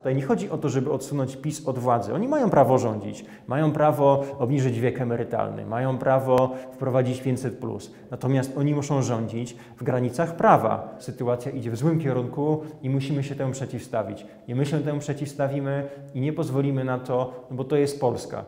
Tutaj nie chodzi o to, żeby odsunąć PiS od władzy. Oni mają prawo rządzić, mają prawo obniżyć wiek emerytalny, mają prawo wprowadzić 500. Natomiast oni muszą rządzić w granicach prawa. Sytuacja idzie w złym kierunku i musimy się temu przeciwstawić. I my się temu przeciwstawimy i nie pozwolimy na to, no bo to jest Polska.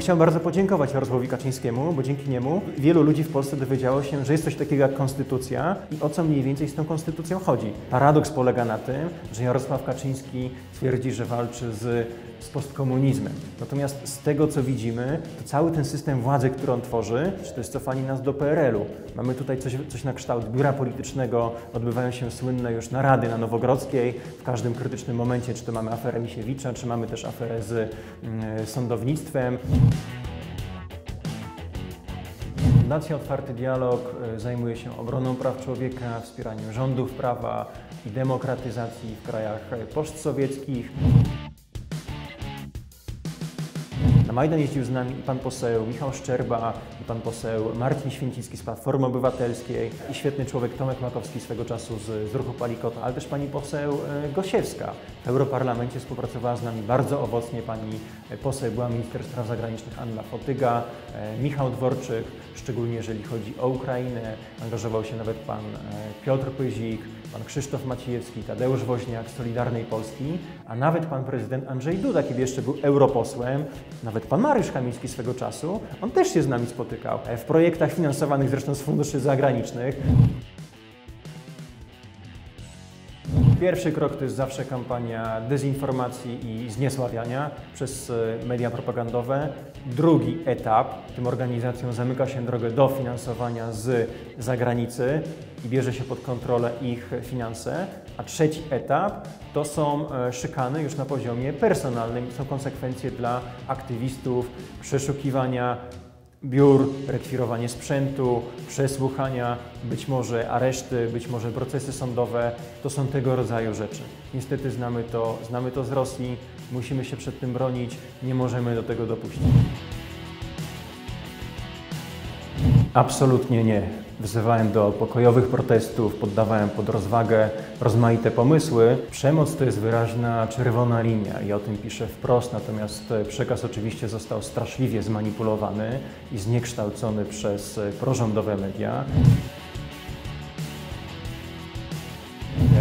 Chciałem bardzo podziękować Jarosławowi Kaczyńskiemu, bo dzięki niemu wielu ludzi w Polsce dowiedziało się, że jest coś takiego jak konstytucja i o co mniej więcej z tą konstytucją chodzi. Paradoks polega na tym, że Jarosław Kaczyński twierdzi, że walczy z, z postkomunizmem. Natomiast z tego, co widzimy, to cały ten system władzy, który on tworzy, czy to jest cofanie nas do PRL-u. Mamy tutaj coś, coś na kształt biura politycznego, odbywają się słynne już narady na Nowogrodzkiej w każdym krytycznym momencie, czy to mamy aferę Misiewicza, czy mamy też aferę z mm, sądownictwem. Fundacja Otwarty Dialog e, zajmuje się obroną praw człowieka, wspieraniem rządów prawa i demokratyzacji w krajach e, postsowieckich. Na Majdan jeździł z nami pan poseł Michał Szczerba, i pan poseł Marcin Święcicki z Platformy Obywatelskiej i świetny człowiek Tomek Makowski swego czasu z, z Ruchu Palikota, ale też pani poseł e, Gosiewska. W Europarlamencie współpracowała z nami bardzo owocnie. Pani poseł, była minister spraw zagranicznych Anna Fotyga, e, Michał Dworczyk, szczególnie jeżeli chodzi o Ukrainę, angażował się nawet pan e, Piotr Pyzik, pan Krzysztof Maciejewski, Tadeusz Woźniak z Solidarnej Polski, a nawet pan prezydent Andrzej Duda, kiedy jeszcze był europosłem, nawet pan Mariusz Kamiński swego czasu, on też się z nami spotykał w projektach finansowanych zresztą z funduszy zagranicznych. Pierwszy krok to jest zawsze kampania dezinformacji i zniesławiania przez e, media propagandowe. Drugi etap, tym organizacjom zamyka się drogę do finansowania z zagranicy i bierze się pod kontrolę ich finanse. A trzeci etap to są e, szykany już na poziomie personalnym, są konsekwencje dla aktywistów, przeszukiwania biur, rekwirowanie sprzętu, przesłuchania, być może areszty, być może procesy sądowe. To są tego rodzaju rzeczy. Niestety znamy to, znamy to z Rosji, musimy się przed tym bronić, nie możemy do tego dopuścić. Absolutnie nie. Wzywałem do pokojowych protestów, poddawałem pod rozwagę rozmaite pomysły. Przemoc to jest wyraźna czerwona linia i o tym piszę wprost, natomiast przekaz oczywiście został straszliwie zmanipulowany i zniekształcony przez prorządowe media.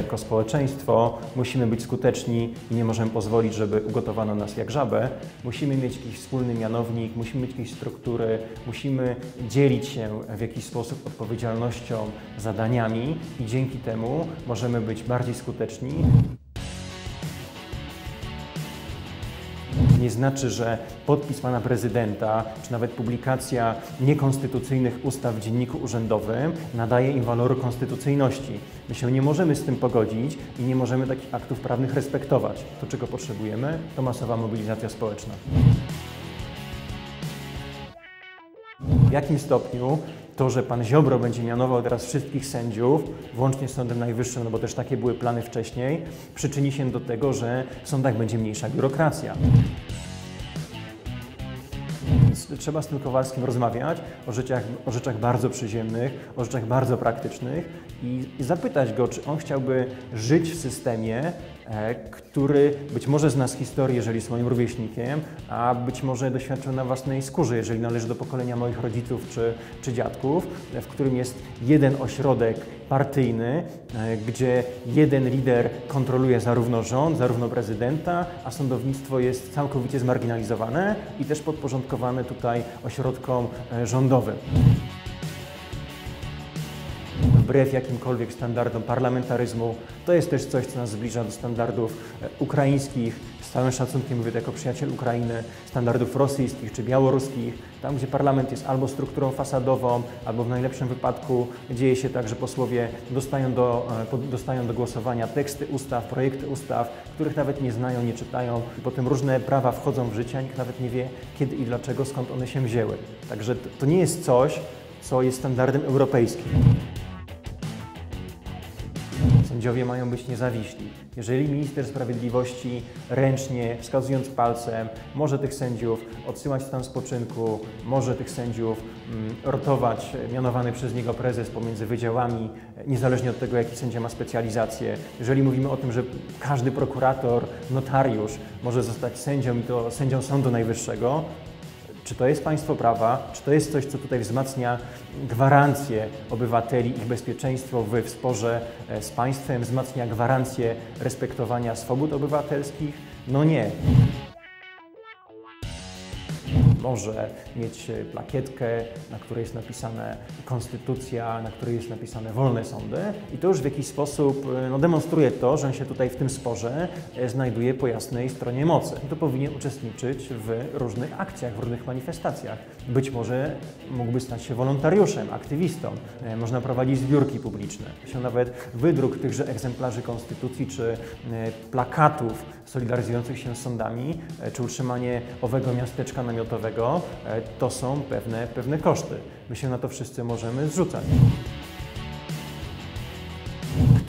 Jako społeczeństwo musimy być skuteczni i nie możemy pozwolić, żeby ugotowano nas jak żabę. Musimy mieć jakiś wspólny mianownik, musimy mieć jakieś struktury, musimy dzielić się w jakiś sposób odpowiedzialnością, zadaniami i dzięki temu możemy być bardziej skuteczni. Nie znaczy, że podpis pana prezydenta, czy nawet publikacja niekonstytucyjnych ustaw w dzienniku urzędowym nadaje im waloru konstytucyjności. My się nie możemy z tym pogodzić i nie możemy takich aktów prawnych respektować. To, czego potrzebujemy, to masowa mobilizacja społeczna. W jakim stopniu to, że pan Ziobro będzie mianował teraz wszystkich sędziów, włącznie z Sądem Najwyższym, no bo też takie były plany wcześniej, przyczyni się do tego, że w sądach będzie mniejsza biurokracja. Trzeba z tym Kowalskim rozmawiać o rzeczach, o rzeczach bardzo przyziemnych, o rzeczach bardzo praktycznych i, i zapytać go, czy on chciałby żyć w systemie, e, który być może zna z historii, jeżeli jest moim rówieśnikiem, a być może doświadczył na własnej skórze, jeżeli należy do pokolenia moich rodziców czy, czy dziadków, w którym jest jeden ośrodek partyjny, e, gdzie jeden lider kontroluje zarówno rząd, zarówno prezydenta, a sądownictwo jest całkowicie zmarginalizowane i też podporządkowane tutaj ośrodkom e, rządowym wbrew jakimkolwiek standardom parlamentaryzmu. To jest też coś, co nas zbliża do standardów e, ukraińskich, z całym szacunkiem mówię to jako przyjaciel Ukrainy, standardów rosyjskich czy białoruskich, tam gdzie parlament jest albo strukturą fasadową, albo w najlepszym wypadku dzieje się tak, że posłowie dostają do, e, dostają do głosowania teksty ustaw, projekty ustaw, których nawet nie znają, nie czytają potem różne prawa wchodzą w życie, a nikt nawet nie wie kiedy i dlaczego, skąd one się wzięły. Także to nie jest coś, co jest standardem europejskim. Sędziowie mają być niezawiśli. Jeżeli minister sprawiedliwości ręcznie, wskazując palcem, może tych sędziów odsyłać w stan spoczynku, może tych sędziów mm, rotować mianowany przez niego prezes pomiędzy wydziałami, niezależnie od tego, jaki sędzia ma specjalizację. Jeżeli mówimy o tym, że każdy prokurator, notariusz może zostać sędzią i to sędzią Sądu Najwyższego, czy to jest państwo prawa? Czy to jest coś, co tutaj wzmacnia gwarancje obywateli, ich bezpieczeństwo w sporze e, z państwem, wzmacnia gwarancje respektowania swobód obywatelskich? No nie może mieć plakietkę, na której jest napisane konstytucja, na której jest napisane wolne sądy i to już w jakiś sposób no, demonstruje to, że on się tutaj w tym sporze e, znajduje po jasnej stronie mocy. To powinien uczestniczyć w różnych akcjach, w różnych manifestacjach. Być może mógłby stać się wolontariuszem, aktywistą. E, można prowadzić zbiórki publiczne. Się nawet wydruk tychże egzemplarzy konstytucji czy e, plakatów solidaryzujących się z sądami, czy utrzymanie owego miasteczka namiotowego E, to są pewne, pewne koszty. My się na to wszyscy możemy zrzucać.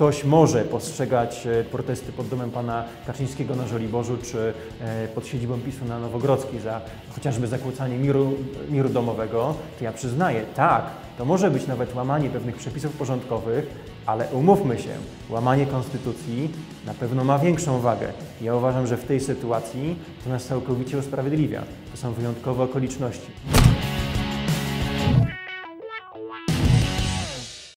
Ktoś może postrzegać e, protesty pod domem pana Kaczyńskiego na Żoliborzu czy e, pod siedzibą PiSu na Nowogrodzkiej za chociażby zakłócanie miru, miru domowego, to ja przyznaję, tak, to może być nawet łamanie pewnych przepisów porządkowych, ale umówmy się, łamanie konstytucji na pewno ma większą wagę. Ja uważam, że w tej sytuacji to nas całkowicie usprawiedliwia. To są wyjątkowe okoliczności.